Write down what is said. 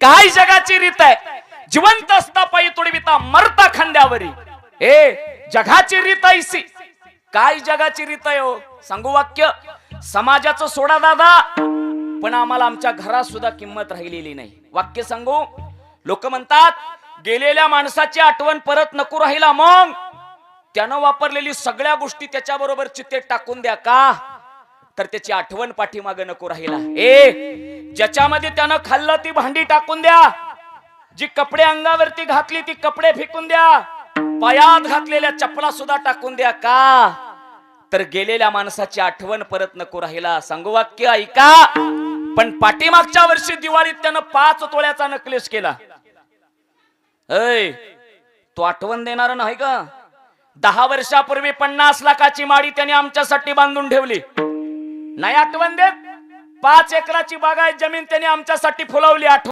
काय जगाची रीत आहे? जिवंत असता पायी तुडविता मरता खांद्यावरी. ए जगाची रीत ऐसी काय जगाची रीत आहे हो? सांगू वाक्य? समाजाचं सोडा दादा. पण आम्हाला आमच्या घरात सुद्धा किंमत राहिलेली नाही. वाक्य सांगू? लोक म्हणतात गेलेल्या माणसाची आठवण परत नको राहिला मग. त्यानं वापरलेली सगळ्या गोष्टी त्याच्या बरोबर चित्ते टाकून द्या का? तर त्याची आठवण पाठीमाग नको राहिला. ए ज्याच्यामध्ये त्यानं खाल्लं ती भांडी टाकून द्या. जी कपडे अंगावरती घातली ती कपडे फेकून द्या. पायात घातलेल्या चपला सुद्धा टाकून द्या का? तर गेलेल्या माणसाची आठवण परत नको राहिला. सांगू वाक्य ऐका. पण पाठीमागच्या वर्षी दिवाळीत त्यानं पाच तोळ्याचा नकलेस केला. अय तो आठवण देणार नाही का दहा वर्षापूर्वी पन्नास लाखाची माडी त्याने आमच्यासाठी बांधून ठेवली. नाही आठवण देत? पाच एकराची बागायत जमीन त्यांनी आमच्यासाठी फुलवली आठ